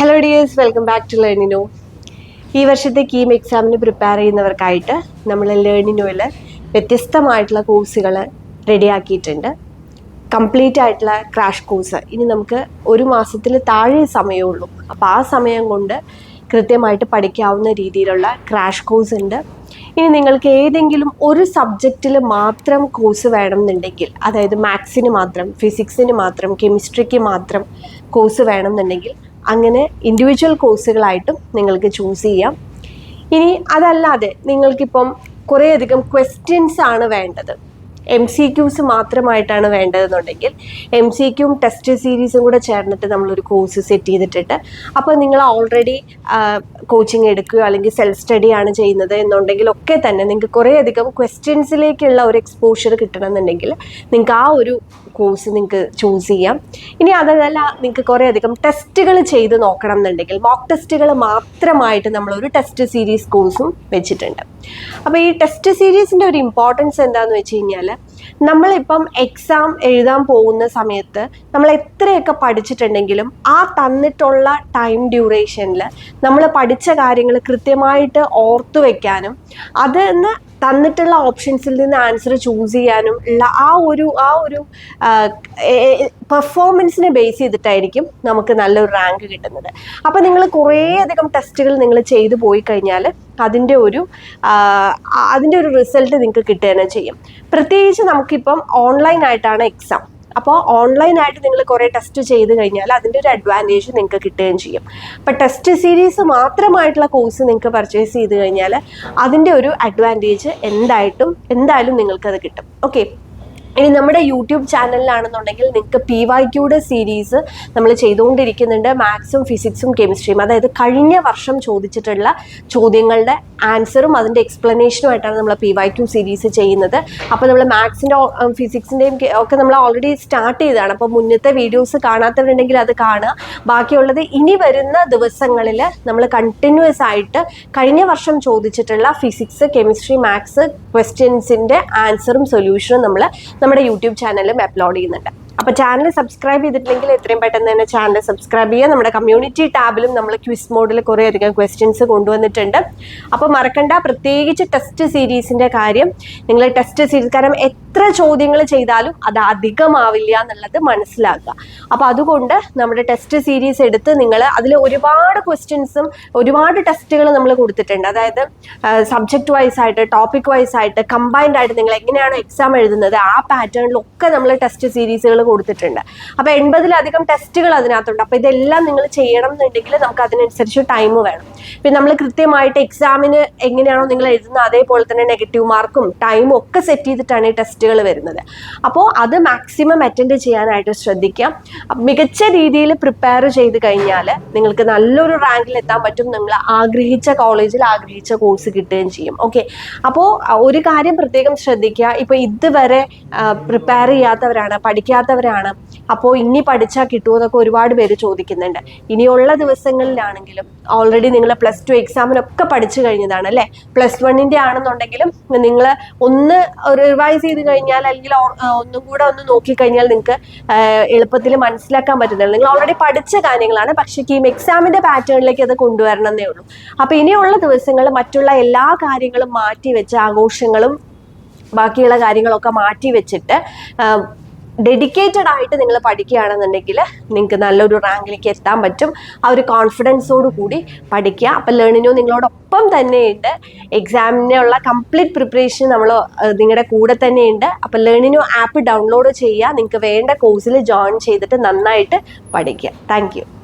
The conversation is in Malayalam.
Hello dears welcome back to Learnino ഈ വർഷത്തെ കീം എക്സാമിന് പ്രിപ്പയർ ചെയ്യുന്നവർക്കായിട്ട് നമ്മൾ ലേണിനോയിൽ വ്യത്യസ്തമായിട്ടുള്ള കോഴ്സുകൾ റെഡിയാക്കിയിട്ടുണ്ട് കംപ്ലീറ്റ് ആയിട്ടുള്ള ക്രാഷ് കോഴ്സ് ഇനി നമുക്ക് ഒരു മാസത്തിൽ താഴെ സമയമുള്ളൂ അപ്പോൾ ആ സമയം കൊണ്ട് കൃത്യമായിട്ട് പഠിക്കാവുന്ന രീതിയിലുള്ള ക്രാഷ് കോഴ്സ് ഉണ്ട്. ഇനി നിങ്ങൾക്ക് ഏതെങ്കിലും ഒരു സബ്ജക്റ്റിൽ മാത്രം കോഴ്സ് വേണമെന്നുണ്ടെങ്കിൽ അതായത് മാത്സിന് മാത്രം ഫിസിക്സിന് മാത്രം കെമിസ്ട്രിക്ക് മാത്രം കോഴ്സ് വേണമെന്നുണ്ടെങ്കിൽ അങ്ങനെ ഇൻഡിവിജ്വൽ കോഴ്സുകളായിട്ടും നിങ്ങൾക്ക് ചൂസ് ചെയ്യാം. ഇനി അതല്ലാതെ നിങ്ങൾക്കിപ്പം കുറേയധികം ക്വസ്റ്റ്യൻസ് ആണ് വേണ്ടത്. എം സി ക്യൂസ് മാത്രമായിട്ടാണ് വേണ്ടതെന്നുണ്ടെങ്കിൽ എം സി ക്യൂം ടെസ്റ്റ് സീരീസും കൂടെ ചേർന്നിട്ട് നമ്മളൊരു കോഴ്സ് സെറ്റ് ചെയ്തിട്ടിട്ട് അപ്പോൾ നിങ്ങൾ ഓൾറെഡി കോച്ചിങ് എടുക്കുകയോ അല്ലെങ്കിൽ സെൽഫ് സ്റ്റഡി ആണ് ചെയ്യുന്നത് എന്നുണ്ടെങ്കിൽ ഒക്കെ തന്നെ നിങ്ങൾക്ക് കുറേയധികം ക്വസ്റ്റ്യൻസിലേക്കുള്ള ഒരു എക്സ്പോഷർ കിട്ടണമെന്നുണ്ടെങ്കിൽ നിങ്ങൾക്ക് ആ ഒരു കോഴ്സ് നിങ്ങൾക്ക് ചൂസ് ചെയ്യാം. ഇനി അതല്ല നിങ്ങൾക്ക് കുറേയധികം ടെസ്റ്റുകൾ ചെയ്ത് നോക്കണം എന്നുണ്ടെങ്കിൽ മോക്ക് ടെസ്റ്റുകൾ മാത്രമായിട്ട് നമ്മളൊരു ടെസ്റ്റ് സീരീസ് കോഴ്സും വെച്ചിട്ടുണ്ട്. അപ്പോൾ ഈ ടെസ്റ്റ് സീരീസിന്റെ ഒരു ഇമ്പോർട്ടൻസ് എന്താണെന്ന് വെച്ച് കഴിഞ്ഞാൽ ela നമ്മളിപ്പം എക്സാം എഴുതാൻ പോകുന്ന സമയത്ത് നമ്മൾ എത്രയൊക്കെ പഠിച്ചിട്ടുണ്ടെങ്കിലും ആ തന്നിട്ടുള്ള ടൈം ഡ്യൂറേഷനിൽ നമ്മൾ പഠിച്ച കാര്യങ്ങൾ കൃത്യമായിട്ട് ഓർത്തു വെക്കാനും അതിന്ന് തന്നിട്ടുള്ള ഓപ്ഷൻസിൽ നിന്ന് ആൻസർ ചൂസ് ചെയ്യാനും ഉള്ള ആ ഒരു ആ ഒരു പെർഫോമൻസിനെ ബേസ് ചെയ്തിട്ടായിരിക്കും നമുക്ക് നല്ലൊരു റാങ്ക് കിട്ടുന്നത്. അപ്പോൾ നിങ്ങൾ കുറേയധികം ടെസ്റ്റുകൾ നിങ്ങൾ ചെയ്തു പോയി കഴിഞ്ഞാൽ അതിന്റെ ഒരു അതിന്റെ ഒരു റിസൾട്ട് നിങ്ങൾക്ക് കിട്ടുക ചെയ്യും. പ്രത്യേകിച്ച് നമുക്കിപ്പം ഓൺലൈൻ ആയിട്ടാണ് എക്സാം അപ്പോൾ ഓൺലൈൻ ആയിട്ട് നിങ്ങൾ കുറേ ടെസ്റ്റ് ചെയ്ത് കഴിഞ്ഞാൽ അതിന്റെ ഒരു അഡ്വാന്റേജ് നിങ്ങൾക്ക് കിട്ടുകയും ചെയ്യും. അപ്പോൾ ടെസ്റ്റ് സീരീസ് മാത്രമായിട്ടുള്ള കോഴ്സ് നിങ്ങൾക്ക് പർച്ചേസ് ചെയ്ത് കഴിഞ്ഞാൽ അതിന്റെ ഒരു അഡ്വാന്റേജ് എന്തായിട്ടും എന്തായാലും നിങ്ങൾക്കത് കിട്ടും. ഓക്കെ ഇനി നമ്മുടെ യൂട്യൂബ് ചാനലിലാണെന്നുണ്ടെങ്കിൽ നിങ്ങൾക്ക് പി വൈ ക്യൂടെ സീരീസ് നമ്മൾ ചെയ്തുകൊണ്ടിരിക്കുന്നുണ്ട്. മാത്സും ഫിസിക്സും കെമിസ്ട്രിയും അതായത് കഴിഞ്ഞ വർഷം ചോദിച്ചിട്ടുള്ള ചോദ്യങ്ങളുടെ ആൻസറും അതിന്റെ എക്സ്പ്ലനേഷനുമായിട്ടാണ് നമ്മൾ പി വൈ ക്യൂ സീരീസ് ചെയ്യുന്നത്. അപ്പോൾ നമ്മൾ മാത്സിന്റെ ഫിസിക്സിന്റെയും ഒക്കെ നമ്മൾ ഓൾറെഡി സ്റ്റാർട്ട് ചെയ്തതാണ്. അപ്പോൾ മുന്നത്തെ വീഡിയോസ് കാണാത്തവരുണ്ടെങ്കിൽ അത് കാണുക. ബാക്കിയുള്ളത് ഇനി വരുന്ന ദിവസങ്ങളിൽ നമ്മൾ കണ്ടിന്യൂസ് ആയിട്ട് കഴിഞ്ഞ വർഷം ചോദിച്ചിട്ടുള്ള ഫിസിക്സ് കെമിസ്ട്രി മാത്സ് ക്വസ്റ്റ്യൻസിന്റെ ആൻസറും സൊല്യൂഷനും നമ്മൾ നമ്മുടെ യൂട്യൂബ് ചാനലും അപ്ലോഡ് ചെയ്യുന്നുണ്ട്. അപ്പോൾ ചാനൽ സബ്സ്ക്രൈബ് ചെയ്തിട്ടില്ലെങ്കിൽ എത്രയും പെട്ടെന്ന് തന്നെ ചാനൽ സബ്സ്ക്രൈബ് ചെയ്യുക. നമ്മുടെ കമ്മ്യൂണിറ്റി ടാബിലും നമ്മൾ ക്വിസ് മോഡിൽ കുറേ അധികം ക്വസ്റ്റ്യൻസ് കൊണ്ടുവന്നിട്ടുണ്ട്. അപ്പോൾ മറക്കണ്ട പ്രത്യേകിച്ച് ടെസ്റ്റ് സീരീസിന്റെ കാര്യം. നിങ്ങൾ ടെസ്റ്റ് സീരീസ് കാരണം എത്ര ചോദ്യങ്ങൾ ചെയ്താലും അത് അധികമാവില്ല എന്നുള്ളത് മനസ്സിലാക്കുക. അപ്പോൾ അതുകൊണ്ട് നമ്മുടെ ടെസ്റ്റ് സീരീസ് എടുത്ത് നിങ്ങൾ അതിൽ ഒരുപാട് ക്വസ്റ്റ്യൻസും ഒരുപാട് ടെസ്റ്റുകൾ നമ്മൾ കൊടുത്തിട്ടുണ്ട്. അതായത് സബ്ജക്റ്റ് വൈസ് ആയിട്ട് ടോപ്പിക് വൈസ് ആയിട്ട് കമ്പൈൻഡ് ആയിട്ട് നിങ്ങൾ എങ്ങനെയാണ് എക്സാം എഴുതുന്നത് ആ പാറ്റേണിലൊക്കെ നമ്മൾ ടെസ്റ്റ് സീരീസുകൾ കൊടുത്തിട്ടുണ്ട്. അപ്പോൾ എൺപതിലധികം ടെസ്റ്റുകൾ അതിനകത്തുണ്ട്. അപ്പോൾ ഇതെല്ലാം നിങ്ങൾ ചെയ്യണം എന്നുണ്ടെങ്കിൽ നമുക്ക് അതിനനുസരിച്ച് ടൈം വേണം. പിന്നെ നമ്മൾ കൃത്യമായിട്ട് എക്സാമിന് എങ്ങനെയാണോ നിങ്ങൾ എഴുതുന്നത് അതേപോലെ തന്നെ നെഗറ്റീവ് മാർക്കും ടൈമും ഒക്കെ സെറ്റ് ചെയ്തിട്ടാണ് ഈ ടെസ്റ്റുകൾ വരുന്നത്. അപ്പോൾ അത് മാക്സിമം അറ്റൻഡ് ചെയ്യാനായിട്ട് ശ്രദ്ധിക്കാം. മികച്ച രീതിയിൽ പ്രിപ്പയർ ചെയ്ത് കഴിഞ്ഞാൽ നിങ്ങൾക്ക് നല്ലൊരു റാങ്കിൽ എത്താൻ പറ്റും. നിങ്ങൾ ആഗ്രഹിച്ച കോളേജിൽ ആഗ്രഹിച്ച കോഴ്സ് കിട്ടുകയും ചെയ്യും. ഓക്കെ അപ്പോൾ ഒരു കാര്യം പ്രത്യേകം ശ്രദ്ധിക്കുക. ഇപ്പോൾ ഇതുവരെ പ്രിപ്പയർ ചെയ്യാത്തവരാണ് പഠിക്കാത്തവരാണ്. അപ്പോൾ ഇനി പഠിച്ചാൽ കിട്ടുമെന്നൊക്കെ ഒരുപാട് പേര് ചോദിക്കുന്നുണ്ട്. ഇനിയുള്ള ദിവസങ്ങളിലാണെങ്കിലും ഓൾറെഡി നിങ്ങൾ പ്ലസ് ടു എക്സാമിനൊക്കെ പഠിച്ചു കഴിഞ്ഞതാണ് അല്ലേ? പ്ലസ് വണ്ണിന്റെ ആണെന്നുണ്ടെങ്കിലും നിങ്ങൾ ഒന്ന് റിവൈസ് ചെയ്ത് കഴിഞ്ഞാൽ അല്ലെങ്കിൽ ഒന്നും കൂടെ ഒന്ന് നോക്കിക്കഴിഞ്ഞാൽ നിങ്ങൾക്ക് എളുപ്പത്തിൽ മനസ്സിലാക്കാൻ പറ്റുന്നില്ല നിങ്ങൾ ഓൾറെഡി പഠിച്ച കാര്യങ്ങളാണ് പക്ഷേ കീം എക്സാമിന്റെ പാറ്റേണിലേക്ക് അത് കൊണ്ടുവരണം എന്നേ ഉള്ളൂ. അപ്പോൾ ഇനിയുള്ള ദിവസങ്ങൾ മറ്റുള്ള എല്ലാ കാര്യങ്ങളും മാറ്റി വെച്ച് ആഘോഷങ്ങളും ബാക്കിയുള്ള കാര്യങ്ങളൊക്കെ മാറ്റി വെച്ചിട്ട് ഡെഡിക്കേറ്റഡ് ആയിട്ട് നിങ്ങൾ പഠിക്കുകയാണെന്നുണ്ടെങ്കിൽ നിങ്ങൾക്ക് നല്ലൊരു റാങ്കിലേക്ക് എത്താൻ പറ്റും. ആ ഒരു കോൺഫിഡൻസോട് കൂടി പഠിക്കുക. അപ്പം ലേണിനോ നിങ്ങളോടൊപ്പം തന്നെയുണ്ട്. എക്സാമിനുള്ള കംപ്ലീറ്റ് പ്രിപ്പറേഷൻ നമ്മൾ നിങ്ങളുടെ കൂടെ തന്നെയുണ്ട്. അപ്പം ലേണിനോ ആപ്പ് ഡൗൺലോഡ് ചെയ്യുക. നിങ്ങൾക്ക് വേണ്ട കോഴ്സിൽ ജോയിൻ ചെയ്തിട്ട് നന്നായിട്ട് പഠിക്കുക. താങ്ക്